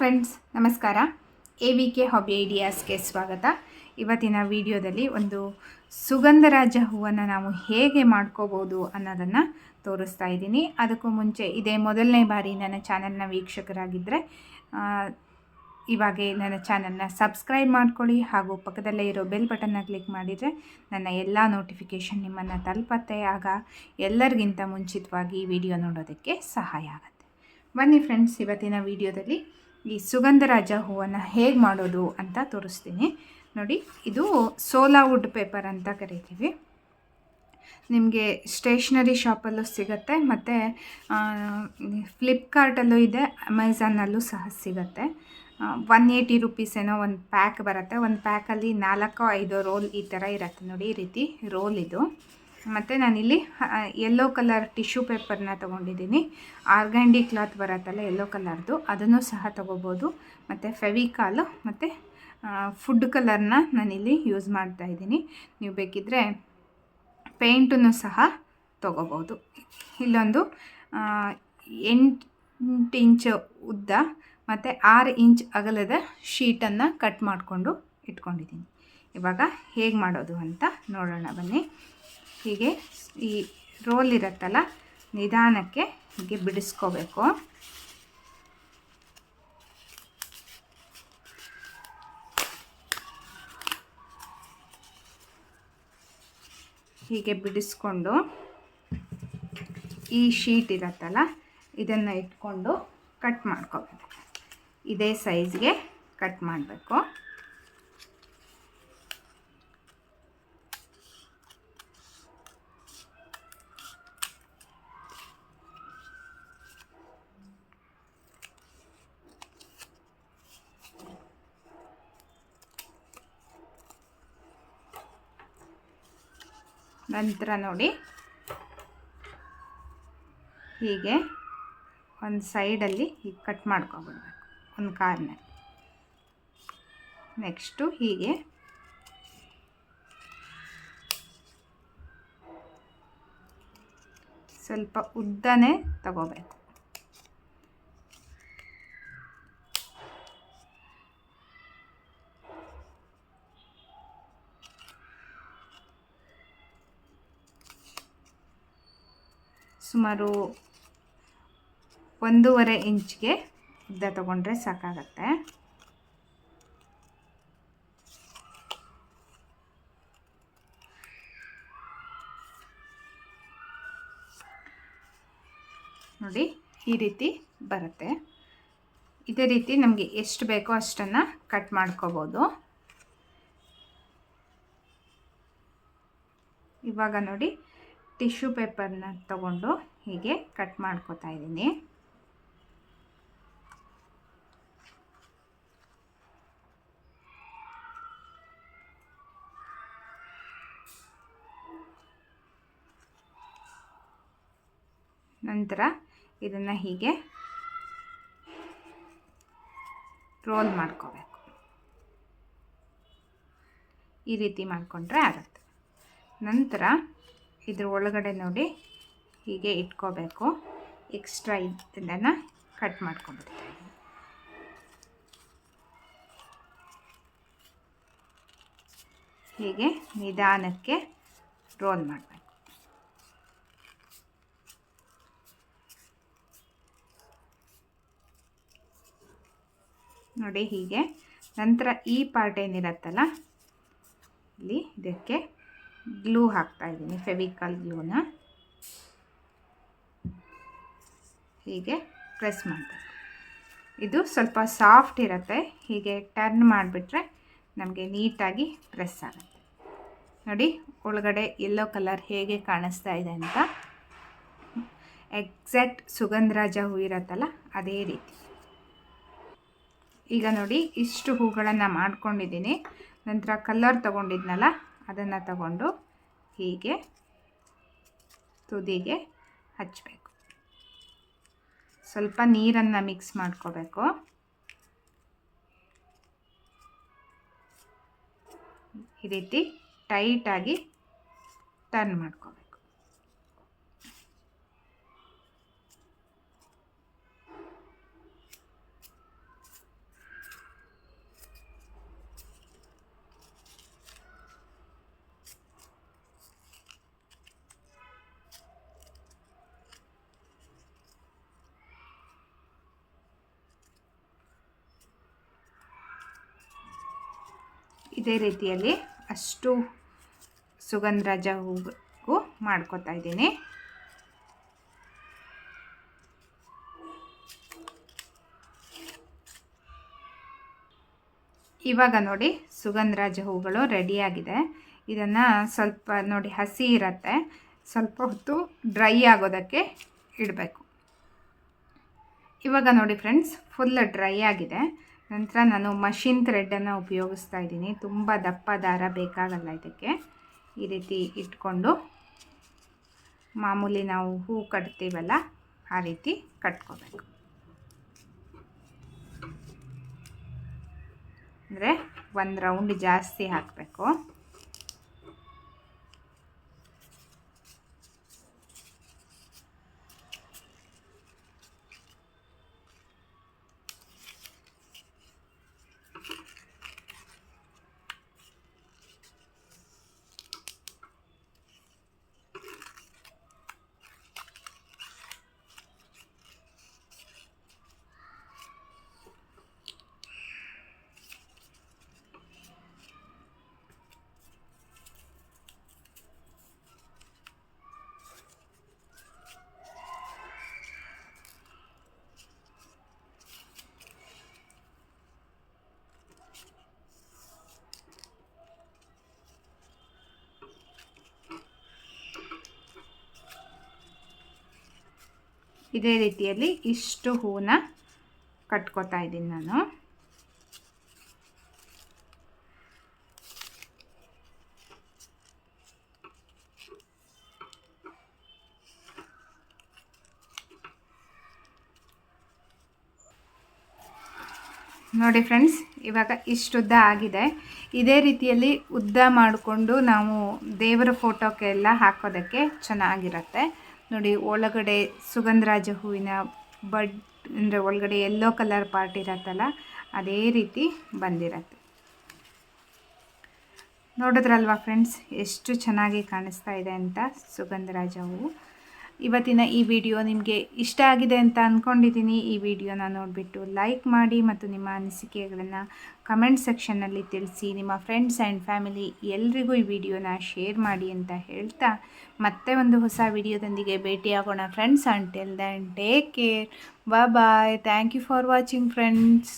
Friends ನಮಸ್ಕಾರ. A V K hobby ಐಡಿಯಾಸ್ಗೆ ಸ್ವಾಗತ. ಇವತ್ತಿನ ವಿಡಿಯೋದಲ್ಲಿ ಒಂದು ಸುಗಂಧರಾಜ ಹೂವನ್ನು ನಾವು ಹೇಗೆ ಮಾಡ್ಕೋಬೋದು ಅನ್ನೋದನ್ನು ತೋರಿಸ್ತಾ ಇದ್ದೀನಿ. ಅದಕ್ಕೂ ಮುಂಚೆ ಇದೇ ಮೊದಲನೇ ಬಾರಿ ನನ್ನ ಚಾನಲ್ನ ವೀಕ್ಷಕರಾಗಿದ್ದರೆ ಇವಾಗೆ ನನ್ನ ಚಾನಲ್ನ ಸಬ್ಸ್ಕ್ರೈಬ್ ಮಾಡ್ಕೊಳ್ಳಿ ಹಾಗೂ ಪಕ್ಕದಲ್ಲೇ ಇರೋ ಬೆಲ್ ಬಟನ್ನ ಕ್ಲಿಕ್ ಮಾಡಿದರೆ ನನ್ನ ಎಲ್ಲ ನೋಟಿಫಿಕೇಷನ್ ನಿಮ್ಮನ್ನು ತಲುಪತ್ತೆ. ಆಗ ಎಲ್ಲರಿಗಿಂತ ಮುಂಚಿತವಾಗಿ ವಿಡಿಯೋ ನೋಡೋದಕ್ಕೆ ಸಹಾಯ ಆಗುತ್ತೆ. ಬನ್ನಿ ಫ್ರೆಂಡ್ಸ್ ಇವತ್ತಿನ ವಿಡಿಯೋದಲ್ಲಿ ಈ ಸುಗಂಧರಾಜ ಹೂವನ್ನು ಹೇಗೆ ಮಾಡೋದು ಅಂತ ತೋರಿಸ್ತೀನಿ. ನೋಡಿ, ಇದು ಸೋಲಾ ವುಡ್ ಪೇಪರ್ ಅಂತ ಕರಿತೀವಿ. ನಿಮಗೆ ಸ್ಟೇಷ್ನರಿ ಶಾಪಲ್ಲೂ ಸಿಗುತ್ತೆ, ಮತ್ತು ಫ್ಲಿಪ್ಕಾರ್ಟಲ್ಲೂ ಇದೆ ಅಮೆಝಾನಲ್ಲೂ ಸಹ ಸಿಗುತ್ತೆ. ಒನ್ ಏಯ್ಟಿ ರುಪೀಸ್ ಏನೋ ಒಂದು ಪ್ಯಾಕ್ ಬರುತ್ತೆ. ಒಂದು ಪ್ಯಾಕಲ್ಲಿ ನಾಲ್ಕು ಐದೋ ರೋಲ್ ಈ ಥರ ಇರುತ್ತೆ. ನೋಡಿ, ಈ ರೀತಿ ರೋಲ್ ಇದು. ಮತ್ತು ನಾನಿಲ್ಲಿ ಯೆಲ್ಲೋ ಕಲರ್ ಟಿಶ್ಯೂ ಪೇಪರ್ನ ತೊಗೊಂಡಿದ್ದೀನಿ. ಆರ್ಗ್ಯಾಂಡಿ ಕ್ಲಾತ್ ಬರತ್ತಲ್ಲ ಯೆಲ್ಲೋ ಕಲರ್ದು ಅದನ್ನು ಸಹ ತೊಗೋಬೋದು. ಮತ್ತು ಫೆವಿಕಾಲು ಮತ್ತು ಫುಡ್ ಕಲರ್ನ ನಾನಿಲ್ಲಿ ಯೂಸ್ ಮಾಡ್ತಾ ಇದ್ದೀನಿ. ನೀವು ಬೇಕಿದ್ದರೆ ಪೇಂಟನ್ನು ಸಹ ತೊಗೋಬೋದು. ಇಲ್ಲೊಂದು ಎಂಟು ಇಂಚು ಉದ್ದ ಮತ್ತು ಆರು ಇಂಚ್ ಅಗಲದ ಶೀಟನ್ನು ಕಟ್ ಮಾಡಿಕೊಂಡು ಇಟ್ಕೊಂಡಿದ್ದೀನಿ. ಇವಾಗ ಹೇಗೆ ಮಾಡೋದು ಅಂತ ನೋಡೋಣ ಬನ್ನಿ. ಹೀಗೆ ಈ ರೋಲ್ ಇರುತ್ತಲ್ಲ, ನಿಧಾನಕ್ಕೆ ಹೀಗೆ ಬಿಡಿಸ್ಕೋಬೇಕು. ಹೀಗೆ ಬಿಡಿಸ್ಕೊಂಡು ಈ ಶೀಟ್ ಇರುತ್ತಲ್ಲ, ಇದನ್ನು ಇಟ್ಕೊಂಡು ಕಟ್ ಮಾಡ್ಕೋಬೇಕು. ಇದೇ ಸೈಜ್ಗೆ ಕಟ್ ಮಾಡಬೇಕು. ನಂತರ ನೋಡಿ. ಹೀಗೆ ಒಂದು ಸೈಡಲ್ಲಿ ಹೀಗೆ ಕಟ್ ಮಾಡ್ಕೊಬಿಡ್ಬೇಕು. ಒಂದು ಕಾರ್ನಲ್ಲಿ ನೆಕ್ಸ್ಟು ಹೀಗೆ. ಸ್ವಲ್ಪ ಉದ್ದನೇ ತಗೋಬೇಕು. ಸುಮಾರು ಒಂದೂವರೆ ಇಂಚ್ಗೆ ಉದ್ದ ತಗೊಂಡ್ರೆ ಸಾಕಾಗತ್ತೆ. ನೋಡಿ, ಈ ರೀತಿ ಬರುತ್ತೆ. ಇದೇ ರೀತಿ ನಮಗೆ ಎಷ್ಟು ಬೇಕೋ ಅಷ್ಟನ್ನು ಕಟ್ ಮಾಡ್ಕೋಬೋದು. ಇವಾಗ ನೋಡಿ ಟಿಶ್ಯೂ ಪೇಪರ್ನ ತಗೊಂಡು ಹೀಗೆ ಕಟ್ ಮಾಡ್ಕೋತಾ ಇದ್ದೀನಿ. ನಂತರ ಇದನ್ನು ಹೀಗೆ ರೋಲ್ ಮಾಡ್ಕೋಬೇಕು. ಈ ರೀತಿ ಮಾಡಿಕೊಂಡ್ರೆ ಆಗುತ್ತೆ. ನಂತರ ಇದ್ರ ಒಳಗಡೆ ನೋಡಿ ಹೀಗೆ ಇಟ್ಕೋಬೇಕು. ಎಕ್ಸ್ಟ್ರಾ ಇದನ್ನು ಕಟ್ ಮಾಡ್ಕೊಂಡ್ಬಿಡ್ತೀನಿ ಹೀಗೆ ನಿಧಾನಕ್ಕೆ ರೋಲ್ ಮಾಡಬೇಕು. ನೋಡಿ ಹೀಗೆ ನಂತರ ಈ ಪಾರ್ಟ್ ಏನಿರತ್ತಲ್ಲ, ಇಲ್ಲಿ ಇದಕ್ಕೆ ಗ್ಲೂ ಹಾಕ್ತಾ ಇದ್ದೀನಿ, ಫೆವಿಕಾಲ್ ಗ್ಲೂನ. ಹೀಗೆ ಪ್ರೆಸ್ ಮಾಡಬೇಕು ಇದು ಸ್ವಲ್ಪ ಸಾಫ್ಟ್ ಇರುತ್ತೆ, ಹೀಗೆ ಟರ್ನ್ ಮಾಡಿಬಿಟ್ರೆ ನಮಗೆ ನೀಟಾಗಿ ಪ್ರೆಸ್ ಆಗುತ್ತೆ. ನೋಡಿ, ಒಳಗಡೆ ಯೆಲ್ಲೋ ಕಲರ್ ಹೇಗೆ ಕಾಣಿಸ್ತಾ ಇದೆ ಅಂತ. ಎಕ್ಸಾಕ್ಟ್ ಸುಗಂಧರಾಜ ಹೂ ಇರುತ್ತಲ್ಲ, ಅದೇ ರೀತಿ. ಈಗ ನೋಡಿ, ಇಷ್ಟು ಹೂಗಳನ್ನು ಮಾಡ್ಕೊಂಡಿದ್ದೀನಿ. ನಂತರ ಕಲರ್ ತಗೊಂಡಿದ್ನಲ್ಲ ಅದನ್ನು ತಗೊಂಡು ಹೀಗೆ ತುದಿಗೆ ಹಚ್ಚಬೇಕು ಸ್ವಲ್ಪ ನೀರನ್ನು ಮಿಕ್ಸ್ ಮಾಡ್ಕೋಬೇಕು. ಈ ರೀತಿ ಟೈಟಾಗಿ ಟರ್ನ್ ಮಾಡ್ಕೋಬೇಕು. ಇದೇ ರೀತಿಯಲ್ಲಿ ಅಷ್ಟು ಸುಗಂಧರಾಜ ಹೂವು ಮಾಡ್ಕೋತಾ ಇದ್ದೀನಿ. ಇವಾಗ ನೋಡಿ ಸುಗಂಧರಾಜ ಹೂಗಳು ರೆಡಿಯಾಗಿದೆ ಇದನ್ನು ಸ್ವಲ್ಪ ನೋಡಿ ಹಸಿ ಇರುತ್ತೆ. ಸ್ವಲ್ಪ ಹೊತ್ತು ಡ್ರೈ ಆಗೋದಕ್ಕೆ ಇಡಬೇಕು. ಇವಾಗ ನೋಡಿ ಫ್ರೆಂಡ್ಸ್ ಫುಲ್ ಡ್ರೈ ಆಗಿದೆ. ನಂತರ ನಾನು ಮಷಿನ್ ಥ್ರೆಡ್ಡನ್ನು ಉಪಯೋಗಿಸ್ತಾ ಇದ್ದೀನಿ. ತುಂಬ ದಪ್ಪ ದಾರ ಬೇಕಾಗಲ್ಲ ಇದಕ್ಕೆ. ಈ ರೀತಿ ಇಟ್ಕೊಂಡು ಮಾಮೂಲಿ ನಾವು ಹೂ ಕಟ್ತೀವಲ್ಲ, ಆ ರೀತಿ ಕಟ್ಕೋಬೇಕು. ಅಂದರೆ ಒಂದು ರೌಂಡ್ ಜಾಸ್ತಿ ಹಾಕಬೇಕು. ಇದೇ ರೀತಿಯಲ್ಲಿ ಇಷ್ಟು ಹೂವನ್ನ ಕಟ್ಕೋತಾ ಇದ್ದೀನಿ ನಾನು. ನೋಡಿ ಫ್ರೆಂಡ್ಸ್, ಇವಾಗ ಇಷ್ಟುದ್ದ ಆಗಿದೆ. ಇದೇ ರೀತಿಯಲ್ಲಿ ಉದ್ದ ಮಾಡಿಕೊಂಡು ನಾವು ದೇವರ ಫೋಟೋಕ್ಕೆಲ್ಲ ಹಾಕೋದಕ್ಕೆ ಚೆನ್ನಾಗಿರುತ್ತೆ. ನೋಡಿ, ಒಳಗಡೆ ಸುಗಂಧರಾಜ ಹೂವಿನ ಬಡ್, ಅಂದರೆ ಒಳಗಡೆ ಎಲ್ಲೋ ಕಲರ್ ಪಾರ್ಟ್ ಇರತ್ತಲ್ಲ, ಅದೇ ರೀತಿ ಬಂದಿರತ್ತೆ. ನೋಡಿದ್ರಲ್ವಾ ಫ್ರೆಂಡ್ಸ್ ಎಷ್ಟು ಚೆನ್ನಾಗಿ ಕಾಣಿಸ್ತಾ ಇದೆ ಅಂತ ಸುಗಂಧರಾಜ ಹೂವು. ಇವತ್ತಿನ ಈ ವಿಡಿಯೋ ನಿಮಗೆ ಇಷ್ಟ ಆಗಿದೆ ಅಂತ ಅಂದ್ಕೊಂಡಿದ್ದೀನಿ ಈ ವಿಡಿಯೋನ ನೋಡಿಬಿಟ್ಟು ಲೈಕ್ ಮಾಡಿ ಮತ್ತು ನಿಮ್ಮ ಅನಿಸಿಕೆಗಳನ್ನು ಕಮೆಂಟ್ ಸೆಕ್ಷನ್ನಲ್ಲಿ ತಿಳಿಸಿ. ನಿಮ್ಮ ಫ್ರೆಂಡ್ಸ್ ಆ್ಯಂಡ್ ಫ್ಯಾಮಿಲಿ ಎಲ್ರಿಗೂ ಈ ವಿಡಿಯೋನ ಶೇರ್ ಮಾಡಿ ಅಂತ ಹೇಳ್ತಾ ಮತ್ತೆ ಒಂದು ಹೊಸ ವಿಡಿಯೋದೊಂದಿಗೆ ಭೇಟಿಯಾಗೋಣ friends. Until then take care bye thank you for watching friends